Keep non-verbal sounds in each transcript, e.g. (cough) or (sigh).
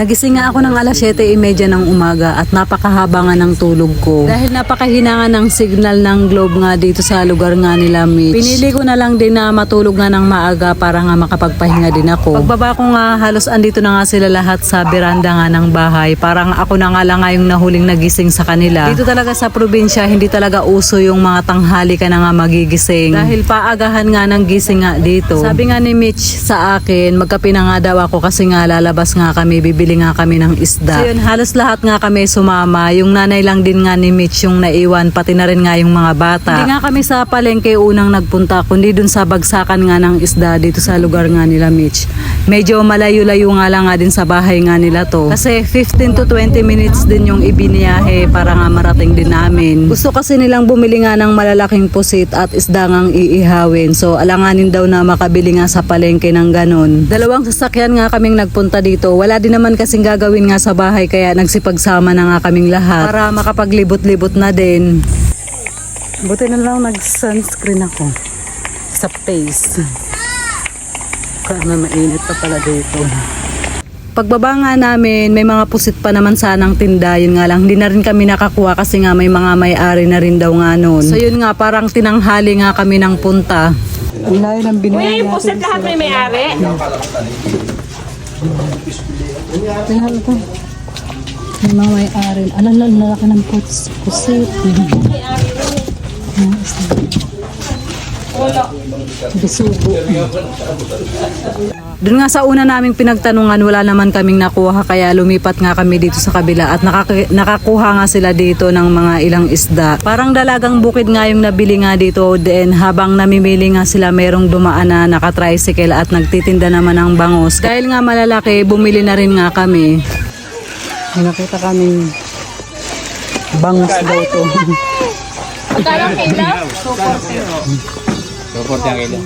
Nagising nga ako ng alas 7.30 ng umaga at napakahaba nga ng tulog ko. Dahil napakahina nga ng signal ng globe nga dito sa lugar nga nila Mitch. Pinili ko na lang din na matulog nga ng maaga para nga makapagpahinga din ako. Pagbaba ko nga halos andito na nga sila lahat sa beranda nga ng bahay. Parang ako na nga lang nga yung nahuling nagising sa kanila. Dito talaga sa probinsya hindi talaga uso yung mga tanghali ka na nga magigising. Dahil paagahan nga ng gising nga dito. Sabi nga ni Mitch sa akin, magkape na nga daw ako kasi nga lalabas nga kami, bibili nga kami ng isda. So yun, halos lahat nga kami sumama. Yung nanay lang din nga ni Mitch yung naiwan, pati na rin nga yung mga bata. Hindi nga kami sa palengke unang nagpunta, kundi dun sa bagsakan nga ng isda dito sa lugar nga nila Mitch. Medyo malayo-layo nga lang nga din sa bahay nga nila to. Kasi 15 to 20 minutes din yung ibiniyahe para nga marating din namin. Gusto kasi nilang bumili nga ng malalaking pusit at isda ngang iihawin. So alanganin daw na makabili nga sa palengke ng ganon. Dalawang sasakyan nga kaming nagpunta dito. Wala din naman kasing gagawin nga sa bahay kaya nagsipagsama na nga kaming lahat para makapaglibot-libot na din. Buti na lang nag-sunscreen ako sa face. Karena mainit pa pala dito. Pagbaba nga namin, may mga pusit pa naman sanang tinda. Yun nga lang, hindi na rin kami nakakuha kasi nga may mga may-ari na rin daw nga noon. So yun nga, parang tinanghali nga kami ng punta. Ang layo ng Uy, yung puset lahat may may-ari. Tingnan ito. May mga may-ari. Alala, lalaki ng pus pusit. Ang isda. Bisugo. Doon nga sa una naming pinagtanungan, wala naman kaming nakuha kaya lumipat nga kami dito sa kabila at nakaki- nakakuha nga sila dito ng mga ilang isda. Parang dalagang bukid nga yung nabili nga dito then habang namimili nga sila merong dumaan na nakatricycle at nagtitinda naman ng bangos. Dahil nga malalaki, bumili na rin nga kami. May nakita kaming bangos daw to. Magkano (laughs) ang kilo?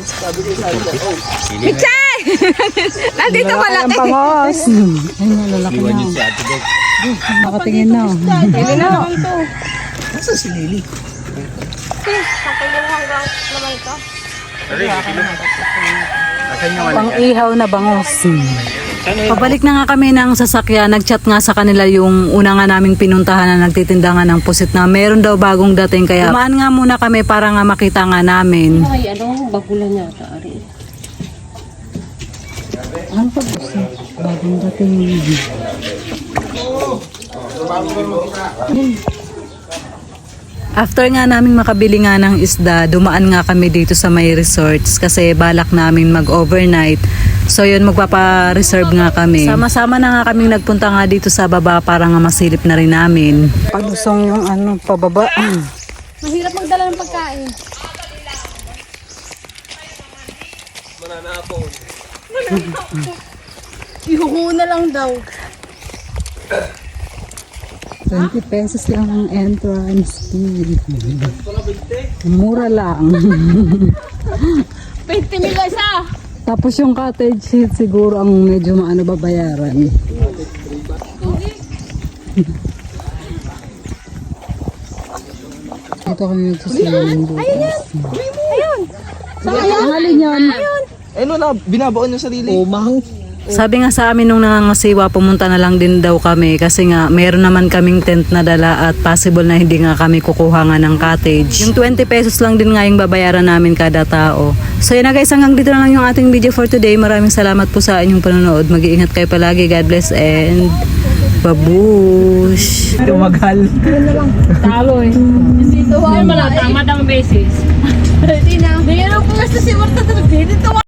Pichay! (laughs) Nandito pala. Ang bangos! Ay, nalalaki na. Nakatingin na. Hindi na naman to. Nasa si Lily? Din hanggang naman ito. Pang-ihaw na bangos. Pabalik na nga kami ng sasakyan. Nag-chat nga sa kanila yung una nga naming pinuntahan na nagtitinda nga ng pusit na meron daw bagong dating. Kaya tumaan nga muna kami para nga makita nga namin. Ay, ano? Bagulan yata. Ari. Ano pa gusto? Bagong dating. After nga naming makabili nga ng isda, dumaan nga kami dito sa may resorts kasi balak namin mag-overnight. So yun, magpapa-reserve nga kami. Sama-sama na nga kaming nagpunta nga dito sa baba para nga masilip na rin namin. Pagusong yung ano, pababa. Mahirap magdala ng pagkain. (laughs) Ihuhu na lang daw. (laughs) 20 pesos lang ang entrance fee. Mura lang. (laughs) 20 mil isa. Tapos yung cottage seat siguro ang medyo maano babayaran. Dito kami nagsusulang dito. Ayun. Ang alin yan? Eh, no, na, binabaon yung sarili. Oh, mahal. Sabi nga sa amin nung nangangasiwa, pumunta na lang din daw kami kasi nga meron naman kaming tent na dala at possible na hindi nga kami kukuha nga ng cottage. Yung 20 pesos lang din nga yung babayaran namin kada tao. So yun na guys, hanggang dito na lang yung ating video for today. Maraming salamat po sa inyong panonood. Mag-iingat kayo palagi. God bless and babush! Tumagal. Talo eh. Hindi mo lang, tama ang beses. Hindi na. Hindi na po si Marta.